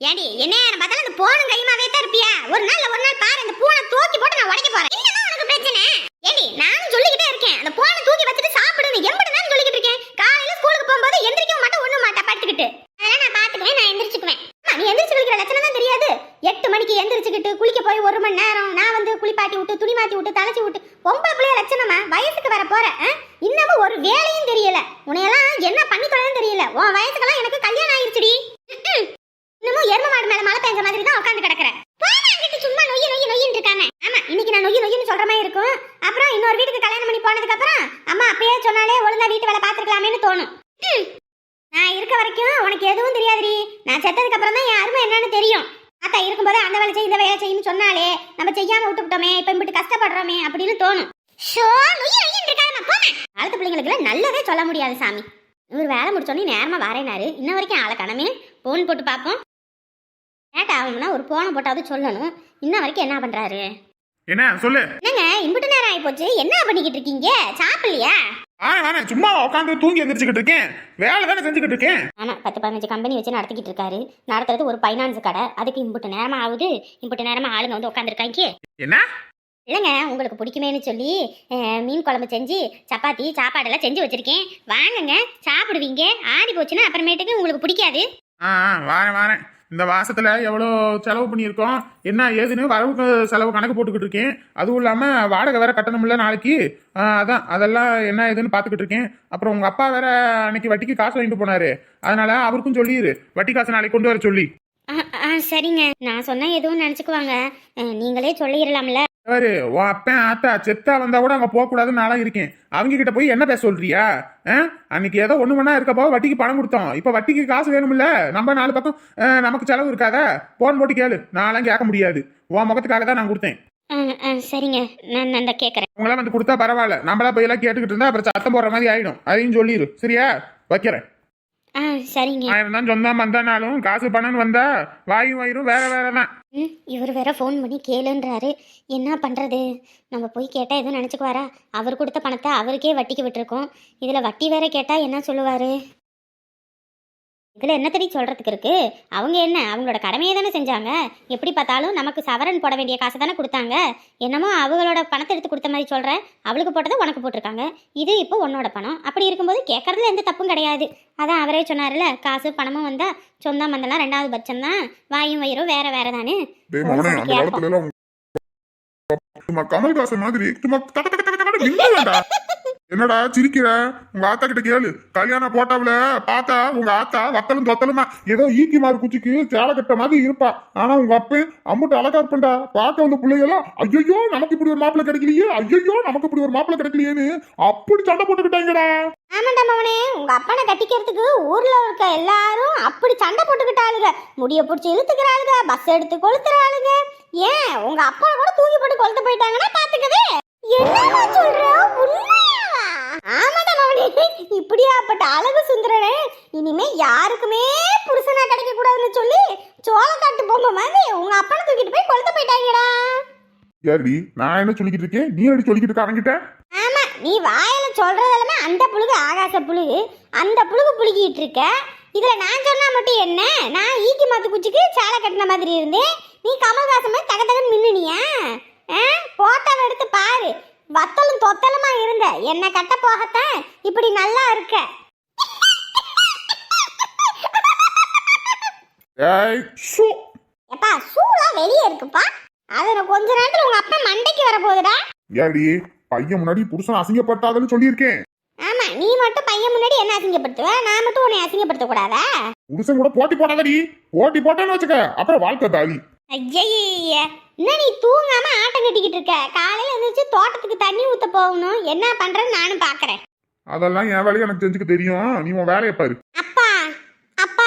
ஏண்டி என்ன நேரம் பார்த்தாலும் இந்த போனும் கையுமாவே தான் இருப்பியா ஒரு நாள் ஒரு நாள் பாரு இந்த பூனை தூக்கி போட்டு நான் உடைக்க போறேன் என்னதான் உனக்கு பிரச்சனை ஏடி நானும் சொல்லிக்கிட்டே இருக்கேன் அந்த போனை தூக்கி வச்சுட்டு சாப்பிடுன்னு எம்படி தான் சொல்லிக்கிட்டு இருக்கேன் காலையில ஸ்கூலுக்கு போகும்போது எந்திரிக்கவும் மாட்டேன் ஒண்ணும் மாட்டேன் படுத்துக்கிட்டு அதெல்லாம் நான் பாத்துக்குவேன் நான் எந்திரிச்சுக்குவேன் அம்மா, நீ எந்திரிச்சு குளிக்கிற லட்சணம் தான் தெரியாது எட்டு மணிக்கு எந்திரிச்சுக்கிட்டு குளிக்க போய் ஒரு மணி நேரம் நான் வந்து குளிப்பாட்டி விட்டு துணி மாத்தி விட்டு தலைச்சி விட்டு பொம்பளை பிள்ளைய லட்சணமா வயசுக்கு வர போற ஆ? இன்னமும் ஒரு வேலையும் தெரியல உன்னையெல்லாம் என்ன பண்ணி தொலைன்னு தெரியல உன் வயசுக்கெல்லாம் எனக்கு கல்யாணம் ஆயிருச்சுடி ம்ம். இன்னமும் எரும மாடு மேல மழை பெஞ்ச மாதிரி தான் உட்காந்து கிடக்குறேன் போடா, அங்கிட்டு சும்மா நொய்யி நொய்யி நொய்யின்னு இருக்காம ஆமா இன்னைக்கு நான் நொய்யி நொய்யின்னு சொல்ற மாதிரி இருக்கும் அப்புறம் இன்னொரு வீட்டுக்கு கல்யாணம் பண்ணி போனதுக்கு அப்புறம் அம்மா அப்பயே சொன்னாலே ஒழுங்கா வீட்டு வேலை பாத்துருக்கலாமேன்னு தோணும் ம். நான் இருக்க வரைக்கும் உனக்கு எதுவும் தெரியாதுடி நான் செத்ததுக்கு அப்புறம் தான் என் அருமை என்னன்னு தெரியும் அத்தா இருக்கும்போது அந்த வேலை செய் இந்த வேலை செய்யு சொன்னாலே நம்ம செய்யாம விட்டுவிட்டோமே இப்ப இப்படி கஷ்டப்படுறோமே அப்படின்னு தோணும் ஷோ நொய்யி நொய்யின்னு இருக்காம போங்க பிள்ளைங்களுக்கு நல்லதே சொல்ல முடியாது சாமி. இவர் வேலை முடிச்சோடனே நேரமா வரேனாரு. இன்ன வரைக்கும் ஆளை கணமே. போன் போட்டு பார்ப்போம். லேட் ஆகும்னா ஒரு போனை போட்டாவது சொல்லணும்? இன்ன வரைக்கும் என்ன பண்றாரு? என்ன? சொல்லு. என்னங்க இம்புட்டு நேரம் ஆகி போச்சு என்ன பண்ணிக்கிட்டு இருக்கீங்க? சாப்பிடலையா? ஆ நானே சும்மா உட்காந்து தூங்கி எந்திரிச்சுக்கிட்டு இருக்கேன். வேலை தானே செஞ்சுக்கிட்டு இருக்கேன். ஆமா பத்து பதினஞ்சு கம்பெனி வச்சு நடத்திக்கிட்டு இருக்காரு. நடத்துறது ஒரு ஃபைனான்ஸ் கடை. அதுக்கு இம்புட்டு நேரமா ஆகுது. இம்புட்டு நேரமா ஆளுங்க வந்து உட்காந்துருக்காங்க என்ன? இல்லைங்க உங்களுக்கு பிடிக்குமேன்னு சொல்லி மீன் குழம்பு செஞ்சு சப்பாத்தி சாப்பாடெல்லாம் செஞ்சு வச்சிருக்கேன். வாங்குங்க சாப்பிடுவீங்க. ஆடி போச்சுன்னா அப்புறமேட்டுக்கு உங்களுக்கு பிடிக்காது. ஆ வாரேன் வாரேன். இந்த மாசத்துல எவ்வளோ செலவு பண்ணியிருக்கோம்? என்ன ஏதுன்னு வரவுக்கு செலவு கணக்கு போட்டுக்கிட்டு இருக்கேன். அதுவும் இல்லாம வாடகை வேற கட்டணும்ல நாளைக்கு. அதான் அதெல்லாம் என்ன ஏதுன்னு பார்த்துக்கிட்டு இருக்கேன். அப்புறம் உங்க அப்பா வேற அன்னைக்கு வட்டிக்கு காசு வாங்கிட்டு போனாரு. அதனால அவருக்கும் சொல்லிடு வட்டி காசு நாளைக்கு கொண்டு வர சொல்லி. ஆ சரிங்க. நான் சொன்னா எதுவும் நினச்சிக்குவாங்க. நீங்களே சொல்லிடலாம்ல பாரு உன் அப்பன் ஆத்தா செத்தா வந்தா கூட அங்க போக கூடாதுன்னு நாளா இருக்கேன். அவங்க கிட்ட போய் என்ன பேச சொல்றியா? அன்னைக்கு ஏதோ ஒண்ணு மணா இருக்கப்போ வட்டிக்கு பணம் கொடுத்தோம். இப்ப வட்டிக்கு காசு வேணும்ல? நம்ம நாலு பக்கம் நமக்கு செலவு இருக்காதா? போன் போட்டு கேளு. நான்லாம் கேட்க முடியாது. உன் முகத்துக்காக தான் நான் கொடுத்தேன். சரிங்க. நான் நான் கேட்குறேன். உங்களாம் வந்து கொடுத்தா பரவாயில்ல. நம்மளா போய் எல்லாம் கேட்டுக்கிட்டு இருந்தா அப்புறம் சத்தம் போடுற மாதிரி ஆயிடும். அதையும் சொல்லிடு சரியா? வைக்கிறேன். சரிங்க. ஆயிரம் தான் சொந்தம் வந்தானாலும் காசு பணம்னு வந்தா வாயும் வயிறும் வேற வேற தான் ம் இவர் வேற ஃபோன் பண்ணி கேளுன்றாரு. என்ன பண்ணுறது நம்ம போய் கேட்டால் எதுவும் நினச்சிக்குவாரா? அவர் கொடுத்த பணத்தை அவருக்கே வட்டிக்கு விட்டுருக்கோம். இதில் வட்டி வேற கேட்டால் என்ன சொல்லுவார்? இதில் என்ன தெரிய சொல்கிறதுக்கு இருக்கு? அவங்க என்ன அவங்களோட கடமையை தானே செஞ்சாங்க? எப்படி பார்த்தாலும் நமக்கு சவரன் போட வேண்டிய காசை தானே கொடுத்தாங்க? என்னமோ அவங்களோட பணத்தை எடுத்து கொடுத்த மாதிரி சொல்கிற அவளுக்கு போட்டதை உனக்கு போட்டிருக்காங்க. இது இப்போ உன்னோட பணம். அப்படி இருக்கும்போது கேட்கறதுல எந்த தப்பும் கிடையாது. அதான் அவரே சொன்னார்ல காசு பணமும் வந்தால் சொந்தம் வந்தெல்லாம் ரெண்டாவது பட்சம் தான் வாயும் வயிறும் வேற வேற தானே கமல்ஹாசன் மாதிரி என்னடா சிரிக்கிற? உங்க ஆத்தா கிட்ட கேளு. கல்யாணம் போட்டாவில பார்த்தா உங்க ஆத்தா வத்தலும் தொத்தலுமா? ஏதோ ஈக்கி மாறு குச்சிக்கு சேலை கட்ட மாதிரி இருப்பா. ஆனா உங்க அப்பன் அம்மட்டு அழகா இருப்பண்டா பார்க்க வந்த பிள்ளைகளாம் ஐயோ நமக்கு இப்படி ஒரு மாப்பிள்ள கிடைக்கலையே. ஐயோ நமக்கு இப்படி ஒரு மாப்பிள்ள கிடைக்கலையேன்னு அப்படி சண்டை போட்டுக்கிட்டாங்கடா. ஆமாண்டா மவனே உங்க அப்பனை கட்டிக்கிறதுக்கு ஊர்ல இருக்க எல்லாரும் அப்படி சண்டை போட்டுக்கிட்டாளுங்க. முடிய பிடிச்சி இழுத்துக்கிறாளுங்க பஸ் எடுத்து கொளுத்துறாளுங்க. ஏன்? உங்க அப்பா கூட தூங்கி போட்டு கொளுத்து போயிட்டாங்கன்னா பாத்துக்கவே. என்ன சொல்ற? உண்மையாவா ஆமாடா மவனே. இப்படியாப்பட்ட அழகு சுந்தரனே இனிமே யாருக்குமே புருஷனா கிடைக்க கூடாதுன்னு சொல்லி சோளக்காட்டு பொம்மை மாதிரி உங்க அப்பனை தூக்கிட்டு போய் கொளுத்து போயிட்டாங்கடா. ஏடி நான் என்ன சொல்லிக்கிட்டு இருக்கேன்? நீ எப்படி சொல்லிக்கிட்டு இருக்க அவன்கிட்ட? ஆமா நீ வாயில சொல்றதெல்லாமே அந்த புழுகு ஆகாச புழுகு அந்த புழுகு புழுகிட்டு இருக்க. இதுல நான் சொன்னா மட்டும் என்ன? நான் ஈக்கி மாத்து குச்சிக்கு சேலை கட்டின மாதிரி இருந்தேன். நீ கமல்ஹாசன் மாதிரி தக தகன்னு மின்னுனியா போட்டோவை எடுத்து பாரு. வத்தலும் தொத்தலுமா இருந்த. என்ன கட்ட போகத்தான் இப்படி நல்லா இருக்க. எப்பா சூளா வெளியே இருக்குப்பா. அது கொஞ்ச நேரத்துல உங்க அப்பா மண்டைக்கு வர போகுதுடா ஏடி பையன் முன்னாடி புருஷன் அசிங்கப்பட்டாதுன்னு சொல்லியிருக்கேன். ஆமா நீ மட்டும் பையன் முன்னாடி என்ன அசிங்கப்படுத்துவ? நான் மட்டும் உன்னை அசிங்கப்படுத்த கூடாதா புருஷன் கூட போட்டி போடாதடி. போட்டி போட்டேன்னு வச்சுக்க. அப்புறம் வாழ்க்கை தாலி. ஐயய்ய என்ன நீ தூங்காம ஆட்டம் கட்டிக்கிட்டு இருக்க? காலையில எழுந்திரிச்சு தோட்டத்துக்கு தண்ணி ஊத்த போகணும். என்ன பண்றேன்னு நானும் பாக்குறேன். அதெல்லாம் என் வேலையை எனக்கு தெரிஞ்சுக்க தெரியும். நீ உன் வேலையை பாரு. அப்பா அப்பா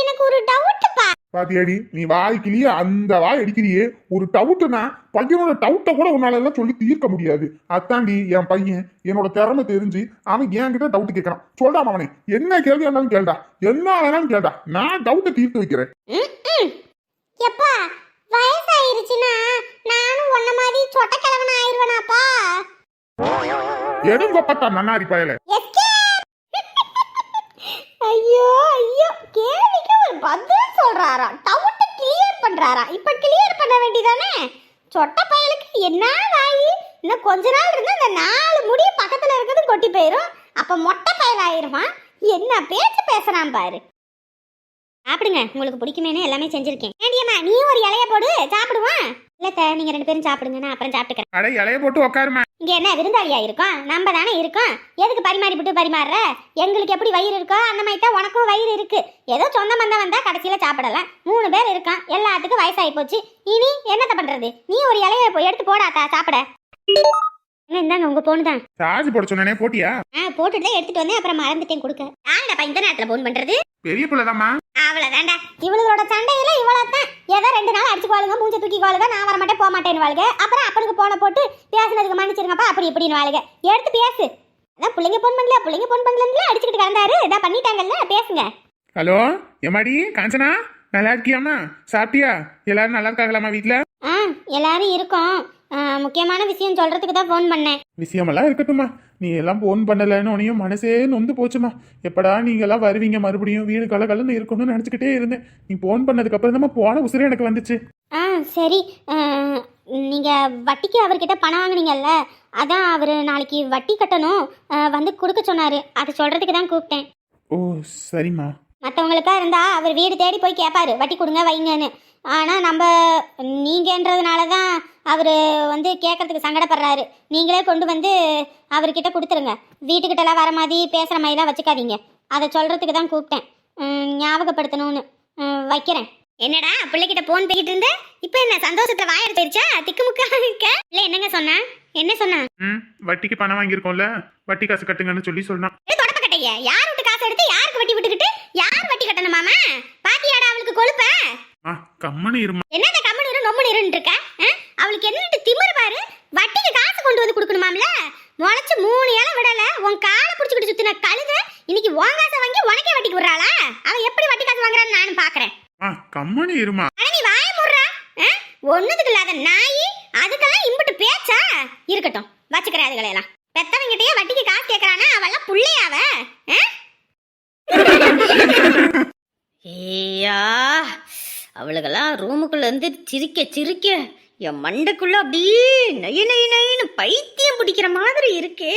எனக்கு ஒரு டவுட்டுப்பா பாத்தியாடி நீ வாய்க்கிலேயே அந்த வாய் அடிக்கிறியே. ஒரு டவுட்டுனா பையனோட டவுட்டை கூட உன்னால எல்லாம் சொல்லி தீர்க்க முடியாது. அத்தாண்டி என் பையன் என்னோட திறமை தெரிஞ்சு அவன் என்கிட்ட டவுட் கேட்கறான் சொல்றான் அவனே என்ன கேள்வி இருந்தாலும் கேள்டா. என்ன வேணாலும் கேள்டா. நான் டவுட்டை தீர்த்து வைக்கிறேன். எப்பா நானும் உன்ன மாதிரி சொட்ட கிழவன் ஆயிருவேனாப்பா எடுங்கப்பட்டா நன்னாரி பயல. ஐயோ ஐயோ கேள்விக்கு ஒரு பதில் சொல்றாராம் டவுட் பண்றாராம் இப்ப கிளியர் பண்ண வேண்டியதானே சொட்ட பயலுக்கு என்ன வாயி? இன்னும் கொஞ்ச நாள் இருந்தா அந்த நாலு முடி பக்கத்துல இருக்கிறது கொட்டி போயிரும். அப்ப மொட்டை பயல் ஆயிருவான். என்ன பேச்சு பேசுறான் பாரு. சாப்பிடுங்க. உங்களுக்கு பிடிக்குமேனு எல்லாமே செஞ்சிருக்கேன். நீ ஒரு இலைய போடு சாப்பிடுவான் இல்லத்த நீங்க ரெண்டு பேரும் சாப்பிடுங்க நான் அப்புறம் சாப்பிட்டுக்கிறேன். அடே இலைய போட்டு உக்காருமா? இங்க என்ன விருந்தாளியா இருக்கோம்? நம்ம தானே இருக்கோம். எதுக்கு பரிமாறி விட்டு பரிமாறுற? எங்களுக்கு எப்படி வயிறு இருக்கோ அந்த மாதிரி தான் உனக்கும் வயிறு இருக்கு. ஏதோ சொந்த மந்தம் வந்தா கடைசியில சாப்பிடலாம். மூணு பேர் இருக்கான் எல்லாத்துக்கும் வயசாகி போச்சு. இனி என்னத்த பண்றது? நீ ஒரு இலைய எடுத்து போடாத்தா சாப்பிட. என்ன இந்தாங்க உங்க போன் தான். சார்ஜ் போட சொன்னனே போட்டியா? ஆ போட்டுட்டு எடுத்துட்டு வந்தேன் அப்புறம் மறந்துட்டேன் கொடுக்க. யாருடா இந்த நேரத்துல போன் பண்றது? பெரிய பிள்ளைதாம்மா. அவ்வளவுதான்டா. இவளோட சண்டையில இவ்வளவுதான். ஏதோ ரெண்டு நாள் அடிச்சுக்குவாளுங்க மூஞ்ச தூக்கி வாழுங்க நான் வர மாட்டேன் போக மாட்டேன்னு வாழுங்க. அப்புறம் அப்பனுக்கு போன போட்டு பேசுனதுக்கு மன்னிச்சிருங்கப்பா அப்படி இப்படின்னு வாழுங்க. எடுத்து பேசு. அதான் பிள்ளைங்க போன் பண்ணல பிள்ளைங்க போன் பண்ணல அடிச்சுக்கிட்டு கலந்தாரு இதான் பண்ணிட்டாங்கல்ல பேசுங்க. ஹலோ எம்மாடி காஞ்சனா நல்லா இருக்கியாம்மா? சாப்பிட்டியா? எல்லாரும் நல்லா இருக்காங்களாம்மா வீட்ல? ஆ எல்லாரும் இருக்கோம். முக்கியமான விஷயம் சொல்றதுக்கு தான் ஃபோன் பண்ணேன். விஷயமெல்லாம் இருக்கட்டும்மா. நீ எல்லாம் ஃபோன் பண்ணலன்னு உனையும் மனசே நொந்து போச்சுமா எப்படா நீங்க எல்லாம் வருவீங்க? மறுபடியும் வீடு கலகலன்னு இருக்கணும்னு நினச்சிக்கிட்டே இருந்தேன். நீ ஃபோன் பண்ணதுக்கு அப்புறம் தான் போன உசுரே எனக்கு வந்துச்சு. ஆ சரி. ஆ, நீங்க வட்டிக்கு அவர்கிட்ட பணம் வாங்குனீங்கல்ல அதான் அவர் நாளைக்கு வட்டி கட்டணும் வந்து கொடுக்க சொன்னாரு. அது சொல்றதுக்கு தான் கூப்பிட்டேன். ஓ சரிம்மா. மற்றவங்களுக்கா இருந்தா அவர் வீடு தேடி போய் கேட்பாரு வட்டி கொடுங்க வைங்கன்னு. ஆனால் நம்ம நீங்கன்றதுனால தான் அவர் வந்து கேட்கறதுக்கு சங்கடப்படுறாரு. நீங்களே கொண்டு வந்து அவர்கிட்ட கொடுத்துருங்க. வீட்டுக்கிட்டலாம் வர மாதிரி பேசுகிற மாதிரிலாம் வச்சுக்காதீங்க. அதை சொல்கிறதுக்கு தான் கூப்பிட்டேன். ஞாபகப்படுத்தணும்னு. வைக்கிறேன். என்னடா பிள்ளைகிட்ட போன் பேசிட்டு இருந்த? இப்போ என்ன சந்தோஷத்துல வாய் எடுத்துருச்சா திக்குமுக்கா இருக்க? இல்லை என்னங்க சொன்னா? என்ன சொன்னா? ம் வட்டிக்கு பணம் வாங்கியிருக்கோம்ல. வட்டி காசு கட்டுங்கன்னு சொல்லி சொன்னான். ஏ தொடப்பக்கட்டைய யார் விட்டு காசு எடுத்து யாருக்கு வட்டி விட்டுக்கிட்டு யார் வட்டி கட்டணுமாமா பாத்தியாடா அவளுக்கு கொழுப்ப. ஆ கம்மனு இருமா. என்னத கம்மனு இரு நொம்மனு இருன்னு இருக்க ஆ? அவளுக்கு என்னட்டு திமிரு பாரு. வட்டிக்கு காசு கொண்டு வந்து கொடுக்கணுமாம்ல? முளைச்சு மூணு இலை விடல. உன் காலை புடிச்சுக்கிட்டு சுத்தின கழுத இன்னைக்கு உன் காசை வாங்கி உனக்கே வட்டிக்கு விடுறாளா? அவ எப்படி வட்டி காசு வாங்குறான்னு நானும் பாக்குறேன். ஆ கம்மனு இருமா. ஆனா நீ வாய முடுறா. ஒண்ணுதுக்கு இல்லாத நாய் அதுக்கெல்லாம் இம்புட்டு பேச்சா? இருக்கட்டும் வச்சுக்கிறேன் அதுகளை எல்லாம் பெத்தவங்கிட்டயே வட்டிக்கு காசு கேக்குறானா? அவெல்லாம் புள்ளையாவ. ஆ? அவளுக்கெல்லாம் அவளுகெல்லாம் ரூமுக்குள்ள சிரிக்க சிரிக்க என் மண்டைக்குள்ள அப்படியே நய நய நயின்னு பைத்தியம் பிடிக்கிற மாதிரி இருக்கே.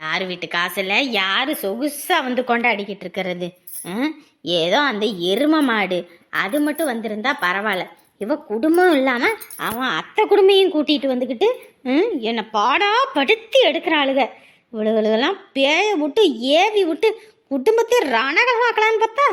யார் வீட்டு காசில் யார் சொகுசாக வந்து கொண்டாடிக்கிட்டு இருக்கிறது? ஏதோ அந்த எரும மாடு. அது மட்டும் வந்திருந்தா பரவாயில்ல. இவ குடும்பம் இல்லாமல் அவன் அத்தை குடும்பையும் கூட்டிகிட்டு வந்துக்கிட்டு ம், என்னை பாடா படுத்தி எடுக்கிறாளுக. இவளுகளுகெல்லாம் பேய விட்டு ஏவி விட்டு குடும்பத்தை ரணகமாக்கலான்னு பார்த்தா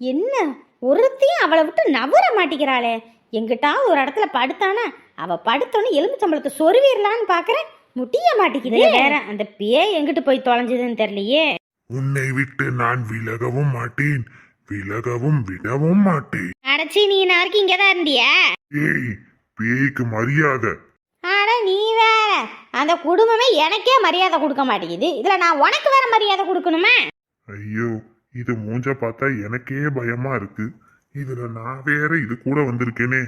என்ன? ஒருத்தையும் அவளை விட்டு நவர மாட்டிக்கிறாளே. எங்கிட்டா ஒரு இடத்துல படுத்தானா? அவ படுத்தோன்னு எலும்புச்சம்பளத்தை சொருவிடலான்னு பாக்குறேன். முடிய மாட்டேங்குது வேற அந்த பேய் எங்கிட்டு போய் தொலைஞ்சதுன்னு தெரியலையே. உன்னை விட்டு நான் விலகவும் மாட்டேன். விலகவும் விடவும் மாட்டேன். அடைச்சி நீ நாளைக்கு இங்கே தான் இருந்தியா? ஏய் பேய்க்கு மரியாதை. ஆனா நீ வேற. அந்த குடும்பமே எனக்கே மரியாதை கொடுக்க மாட்டேங்குது. இதுல நான் உனக்கு வேற மரியாதை கொடுக்கணுமா. ஐயோ. இது மூஞ்ச பார்த்தா எனக்கே பயமா இருக்கு. இதுல நான் வேற இது கூட வந்திருக்கேனே.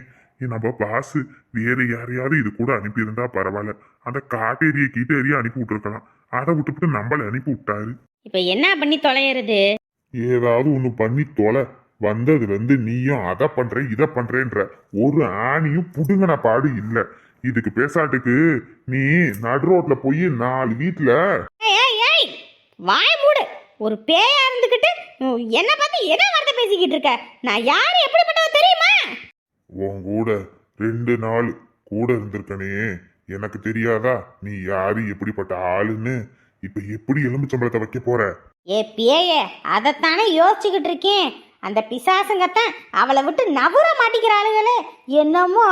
நம்ம பாஸ் வேற யாரையாவது இது கூட அனுப்பியிருந்தா பரவாயில்ல. அந்த காட்டேரிய கீட்டேரிய அனுப்பி விட்டுருக்கலாம். அதை விட்டுவிட்டு நம்மள அனுப்பி விட்டாரு. இப்ப என்ன பண்ணி தொலைகிறது ஏதாவது ஒண்ணு பண்ணி தொலை. வந்ததுல இருந்து நீயும் அதை பண்ற இதை பண்றேன்ற. ஒரு ஆணியும் புடுங்கின பாடு இல்ல. இதுக்கு பேசாட்டுக்கு நீ நடு ரோட்ல போய் நாலு வீட்டுல வாய மூடு. ஒரு பேயா இருந்துகிட்டு உம், என்ன பார்த்து என்ன வார்த்தை பேசிக்கிட்டு இருக்க? நான் யாரு எப்படிப்பட்டவ தெரியுமா? உன் கூட ரெண்டு நாள் கூட இருந்திருக்கனே. எனக்கு தெரியாதா? நீ யாரு எப்படிப்பட்ட ஆளுன்னு? இப்ப எப்படி எலும்புச்சம்பளத்தை வைக்க போற? ஏ பேயே அதைத்தானே யோசிச்சுக்கிட்டு இருக்கேன். அந்த பிசாசுங்கத்தான் அவளை விட்டு நவர மாட்டிக்கிறாளுகளே என்னமோ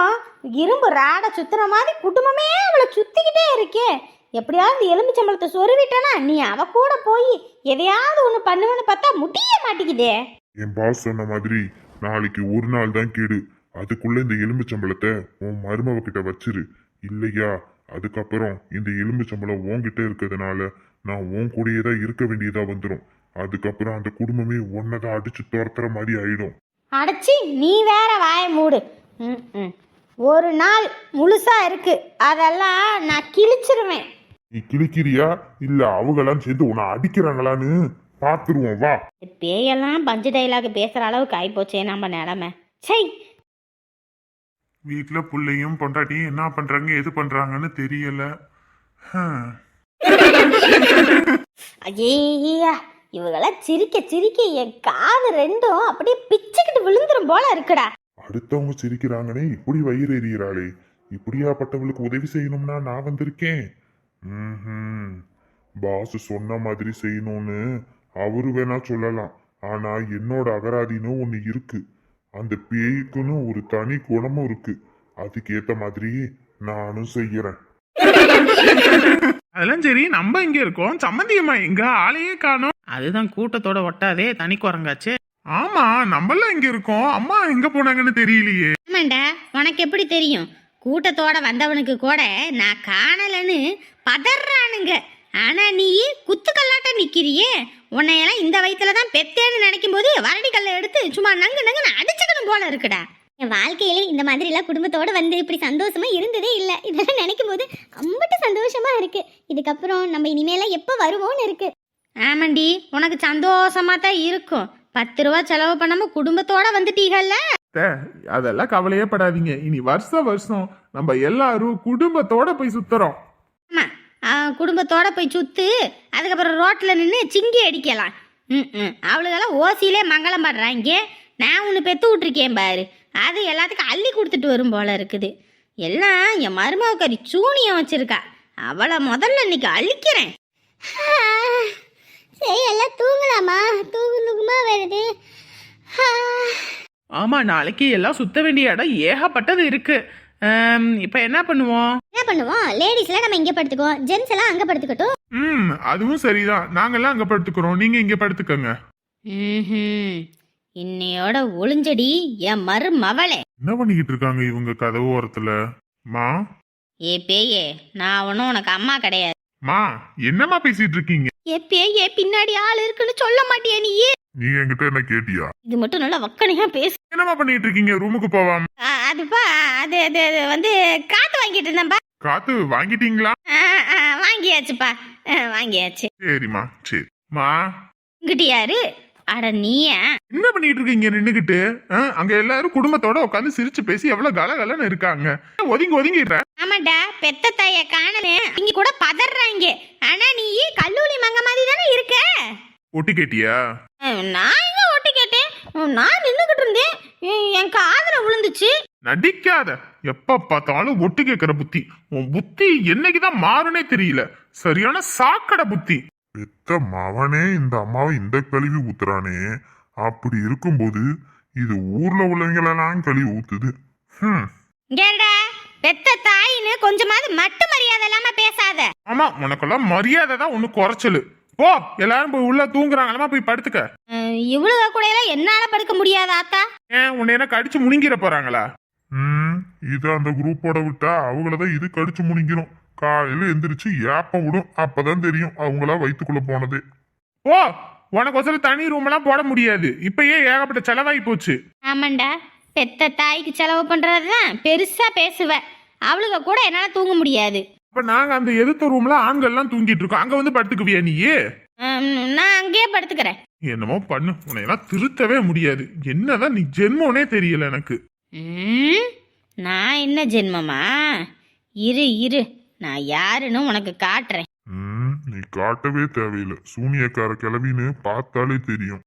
இரும்பு ராட சுத்துற மாதிரி குடும்பமே அவளை சுத்திக்கிட்டே இருக்கே. எப்படியாவது எலும்புச்சம்பளத்தை சொருவிட்டனா? நீ அவ கூட போய் எதையாவது ஒன்று பண்ணுவேன்னு பார்த்தா முடிய மாட்டேங்குதே. என் பாஸ் சொன்ன மாதிரி நாளைக்கு ஒரு நாள் தான் கேடு. அதுக்குள்ள இந்த எலும்புச்சம்பளத்தை உன் மருமவ கிட்ட வச்சிரு. இல்லையா? அதுக்கப்புறம் இந்த எலும்புச்சம்பளம் உன்கிட்ட இருக்கிறதுனால நான் உன் கூடயே தான் இருக்க வேண்டியதா வந்துடும் அதுக்கப்புறம் அந்த குடும்பமே ஒன்னதான் அடிச்சு துரத்துற மாதிரி ஆயிடும். அடைச்சி நீ வேற வாய மூடு. ம், ம். ஒரு நாள் முழுசா இருக்கு. அதெல்லாம் நான் கிழிச்சிருவேன். நீ கிழிக்கிறியா? இல்ல அவங்கெல்லாம் சேர்ந்து உன்னை அடிக்கிறாங்களான்னு பாத்துருவோம் வா. பேயெல்லாம் பஞ்சு டைலாக் பேசுற அளவுக்கு ஆயிப்போச்சே நம்ம நிலமை. சை வீட்டுல புள்ளையும் பொண்டாட்டியும் என்ன பண்றாங்க எது பண்றாங்கன்னு தெரியல. ஐயா இவங்கெல்லாம் சிரிக்க சிரிக்க என் காது ரெண்டும் அப்படியே பிச்சுக்கிட்டு விழுந்துரும் போல இருக்குடா. அடுத்தவங்க சிரிக்கிறாங்கன்னே இப்படி வயிறு எறிகிறாளே இப்படியாப்பட்டவளுக்கு உதவி செய்யணும்னா நான் வந்திருக்கேன். ம்ஹும். பாஸ் சொன்ன மாதிரி செய்யணும்னு அவரு வேணா சொல்லலாம். ஆனா என்னோட அகராதின்னு ஒண்ணு இருக்கு. அந்த பேய்க்குன்னு ஒரு தனி குணமும் இருக்கு. அதுக்கேத்த மாதிரி நானும் செய்யறேன். அதெல்லாம் சரி நம்ம இங்க இருக்கோம். சம்மந்தியம்மா எங்க ஆளையே காணோம். அதுதான் கூட்டத்தோட ஒட்டாதே தனி குரங்காச்சே. ஆமா நம்மள இங்க இருக்கோம். அம்மா எங்க போனாங்கன்னு தெரியலையே. ஆமாண்டா உனக்கு எப்படி தெரியும்? கூட்டத்தோட வந்தவனுக்கு கூட நான் காணலன்னு பதறானுங்க. ஆனா நீ குத்துக்கல்லாட்ட நிக்கிறியே. உன்னையெல்லாம் இந்த வயித்துல தான் பெத்தேன்னு நினைக்கும் போது வரடி கல்லை எடுத்து சும்மா நங்கு நங்குன்னு அடிச்சுக்கணும் போல இருக்குடா. என் வாழ்க்கையில இந்த மாதிரி எல்லாம் குடும்பத்தோட வந்து இப்படி சந்தோஷமா இருந்ததே இல்ல. இதெல்லாம் நினைக்கும் போது அம்பட்டு சந்தோஷமா இருக்கு. இதுக்கப்புறம் நம்ம இனிமேல எப்ப வருவோம்னு இருக்கு. ஆமாண்டி உனக்கு சந்தோஷமா தான் இருக்கும். பத்து ரூபா செலவு பண்ணாம குடும்பத்தோட வந்துட்டீங்கல்ல? அதெல்லாம் கவலையே படாதீங்க. இனி வருஷம் வருஷம் நம்ம எல்லாரும் குடும்பத்தோட போய் சுத்துறோம். குடும்பத்தோட போய் சுத்து அதுக்கப்புறம் ரோட்ல நின்று சிங்கி அடிக்கலாம். ம் ம். அவளுக்கெல்லாம் ஓசியிலே மங்களம் பாடுறாங்க நான் ஒன்று பெத்து விட்ருக்கேன் பாரு. அது எல்லாத்துக்கும் அள்ளி கொடுத்துட்டு வரும் போல இருக்குது. எல்லாம் என் மருமகக்கறி சூனியம் வச்சிருக்கா. அவளை முதல்ல இன்னைக்கு அழிக்கிறேன். சரி எல்லாம் தூங்கலாமா? தூங்கு தூக்கமா வருது. ஆமா நாளைக்கு எல்லாம் சுத்த வேண்டிய இடம் ஏகப்பட்டது இருக்கு. இப்ப என்ன பண்ணுவோம்? என்ன பண்ணுவோம்? லேடிஸ்ல நம்ம இங்க படுத்துக்குவோம். ஜென்ஸ் எல்லாம் அங்க படுத்துக்கட்டும். ம் அதுவும் சரிதான். நாங்கெல்லாம் அங்க படுத்துக்கிறோம். நீங்க இங்க படுத்துக்கங்க. ம் இன்னையோட ஒளிஞ்சடி என் மருமவளே. என்ன பண்ணிக்கிட்டு இருக்காங்க இவங்க கதவு ஓரத்துல? மா? ஏ பேயே நான் ஒன்றும் உனக்கு அம்மா கிடையாது. மா என்னம்மா பேசிட்டு இருக்கீங்க ஏ பேயே பின்னாடி ஆள் இருக்குன்னு சொல்ல மாட்டியா நீயே நீ என்கிட்ட என்ன கேட்டியா? இது மட்டும் நல்லா வக்கனையா பேசு. என்னம்மா பண்ணிட்டு இருக்கீங்க ரூமுக்கு போவாம? அதுப்பா அது அது அது வந்து காத்து வாங்கிட்டு இருந்தேன்ப்பா காத்து வாங்கிட்டீங்களா? ஆ, ஆ, வாங்கியாச்சுப்பா. ஆ, வாங்கியாச்சு. சரிம்மா சரி. மா. இங்கிட்டு யாரு? அட நீயா. என்ன பண்ணிட்டு இருக்கீங்க நின்னுகிட்டு அங்க எல்லாரும் குடும்பத்தோட உட்காந்து சிரிச்சு பேசி எவ்வளவு கலகலன்னு இருக்காங்க. ஒதுங்கி ஒதுங்கிடுற. ஆமாடா பெத்த தாய காணல இங்க கூட பதறாங்க. ஆனா நீ கல்லூரி மங்க மாதிரி தானே இருக்க? ஒட்டி கேட்டியா? நான் எங்க ஒட்டி கேட்டேன்? நான் நின்னுகிட்டு இருந்தேன். என்- என் காதுல விழுந்துச்சு. நடிக்காத. எப்ப பார்த்தாலும் ஒட்டு கேட்கிற புத்தி. உன் புத்தி என்னைக்குதான் மாறுனே தெரியல. சரியான சாக்கடை புத்தி. பெத்த மவனே இந்த அம்மாவை இந்த கழுவி ஊத்துறானே. அப்படி இருக்கும்போது இது ஊர்ல உள்ளவங்களெல்லாம் கழுவி ஊத்துது. பெத்த தாயின்னு கொஞ்சமாவது மட்டு மரியாதை இல்லாம பேசாத. ஆமா உனக்கெல்லாம் மரியாதை தான் ஒண்ணு குறைச்சலு. போ எல்லாரும் போய் உள்ள தூங்குறாங்களா போய் படுத்துக்க. இவ்வளவு கூட என்னால படுக்க முடியாத ஆத்தா? ஏன் உன்னை என்ன கடிச்சு முழுங்கிற போறாங்களா? ம் இது அந்த குரூப்போட விட்டா அவங்களதான் இது கடிச்சு முனிங்கிரும் காலையில எந்திரிச்சு ஏப்பம் விடும். அப்பதான் தெரியும் அவங்களா வயித்துக்குள்ள போனது. போ உனக்கு ஒசரம் தனி ரூம் எல்லாம் போட முடியாது. இப்பயே ஏகப்பட்ட செலவாகி போச்சு. ஆமாண்டா பெத்த தாய்க்கு செலவு பண்றதுதான் பெருசா பேசுவ. அவளுக கூட என்னால தூங்க முடியாது. அப்ப நாங்க அந்த எதிர்த்த ரூம்ல ஆண்கள் எல்லாம் தூங்கிட்டு இருக்கோம். அங்க வந்து படுத்துக்குவியா நீ? அஹ், நான் அங்கேயே படுத்துக்கிறேன். என்னமோ பண்ணு. உன்னையெல்லாம் திருத்தவே முடியாது. என்னதான் நீ ஜென்மோனே தெரியல எனக்கு. நான் என்ன ஜென்மமா? இரு இரு. நான் யாருன்னு உனக்கு காட்டுறேன். ம் நீ காட்டவே தேவையில்லை. சூனியக்கார கிளவின்னு பார்த்தாலே தெரியும்.